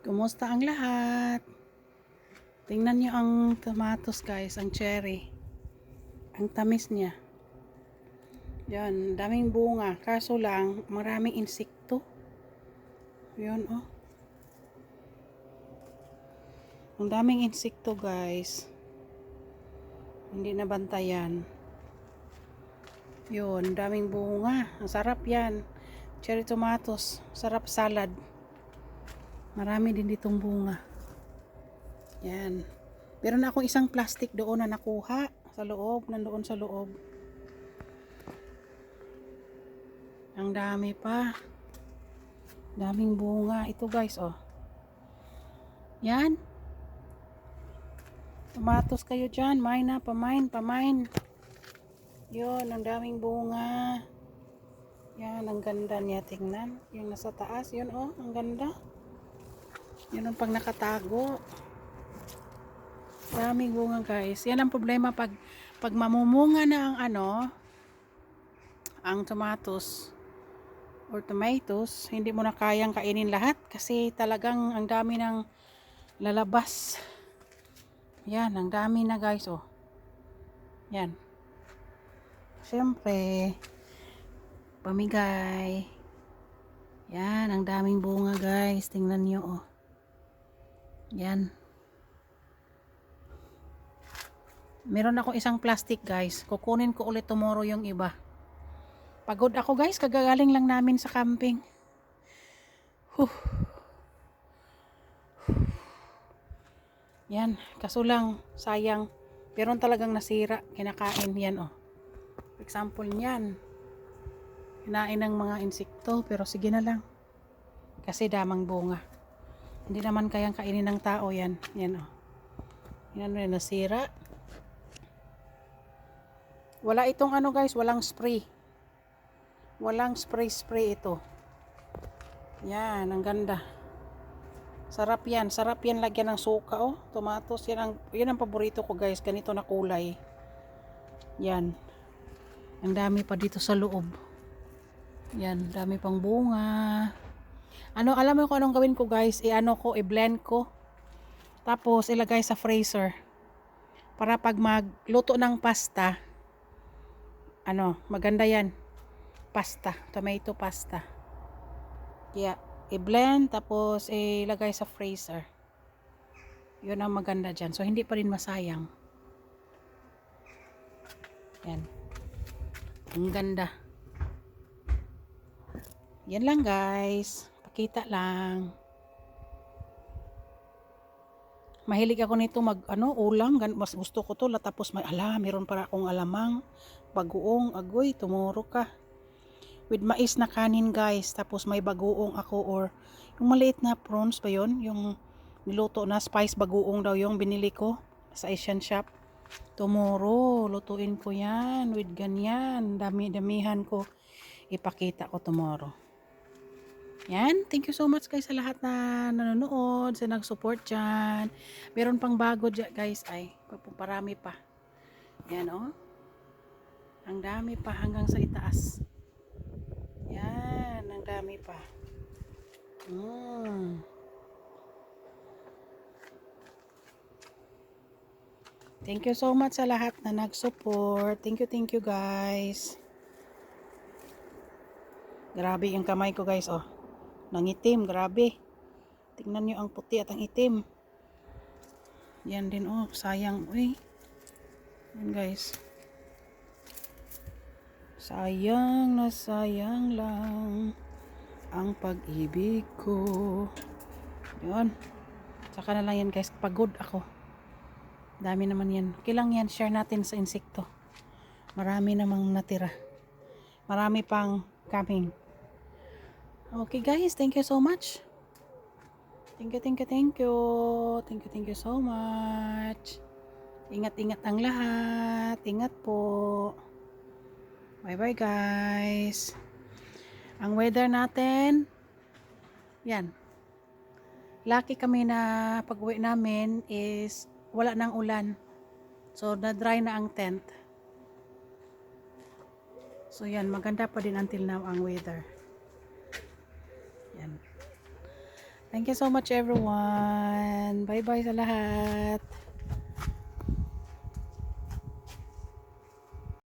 Kumusta ang lahat? Tingnan nyo ang tomatoes guys, ang cherry. Ang tamis niya. Yan, daming bunga. Kaso lang, maraming insekto. Yun oh. Ang daming insekto guys. Hindi nabantayan. Yun, daming bunga. Ang sarap yan. Cherry tomatoes. Sarap salad. Marami din ditong bunga. Yan. Meron akong isang plastic doon na nakuha sa loob, nandoon sa loob. Ang dami pa. Daming bunga. Ito guys, oh. Yan. Tomatos kayo dyan. Mine na, pamain, pamain. Yun, ang daming bunga. Yan, ang ganda niya. Tingnan. Yung nasa taas, yun oh, ang ganda. Yun ang pag nakatago. Daming bunga guys. Yan ang problema pag pag mamumunga na ang ano, ang tomatoes or tomatoes, hindi mo na kayang kainin lahat kasi talagang ang dami ng lalabas. Yan, ang dami na guys oh. Yan. Siyempre, pamigay. Yan, ang daming bunga guys. Tingnan nyo oh. Yan. Meron ako isang plastic guys. Kukunin ko ulit tomorrow yung iba. Pagod ako guys. Kagagaling lang namin sa camping. Huh. Yan. Kaso lang, sayang. Meron talagang nasira. Kinakain yan oh. For example niyan. Kinain ng mga insekto. Pero sige na lang. Kasi damang bunga. Hindi naman kayang kainin ng tao yan. Yan oh. Yan rin nasira. Wala itong ano guys, walang spray. Walang spray-spray ito. Yan, ang ganda. Sarap yan. Sarap yan lagyan ng suka oh. Tomatos. Yan ang, yan ang paborito ko guys. Ganito na kulay. Yan. Ang dami pa dito sa loob. Yan, dami pang bunga. Ano, alam mo kung anong gawin ko guys? I-ano ko, i-blend ko. Tapos, ilagay sa freezer. Para pag magluto ng pasta, ano, maganda yan. Pasta, tomato pasta. Kaya, i-blend, tapos ilagay sa freezer. Yun ang maganda dyan. So, hindi pa rin masayang. Yan. Ang ganda. Yan lang guys. Pakita lang. Mahilig ako nito mag ano ulam, gan mas gusto ko to la tapos may ala, meron para akong alamang, bagoong, agoy, tumuro ka. With mais na kanin guys, tapos may bagoong ako or yung maliit na prawns ba yon yung niluto na spice bagoong daw yung binili ko sa Asian shop. Tomorrow, lutuin ko yan with ganyan. Dami-damihan ko. Ipakita ko tomorrow. Yan. Thank you so much guys sa lahat na nanonood, sa nag-support dyan. Meron pang bago dyan guys. Ay, parami pa. Yan oh. Ang dami pa hanggang sa itaas. Yan. Ang dami pa. Mm. Thank you so much sa lahat na nag-support. Thank you, thank you guys. Grabe yung kamay ko guys, oh. Nangitim, grabe. Tingnan nyo ang puti at ang itim. Yan din, oh. Sayang, uy. Yan guys. Sayang na sayang lang ang pag-ibig ko. Yun. Saka na lang yan guys. Pagod ako. Dami naman yan. Okay yan. Share natin sa insekto. Marami namang natira. Marami pang coming. Okay guys, thank you so much. Thank you, thank you, thank you. Thank you, thank you so much. Ingat-ingat ang lahat. Ingat po. Bye-bye guys. Ang weather natin, yan. Lucky kami na pag-uwi namin is wala nang ulan. So, na-dry na ang tent. So, yan. Maganda pa din until now ang weather. Yan. Thank you so much everyone. Bye-bye sa lahat.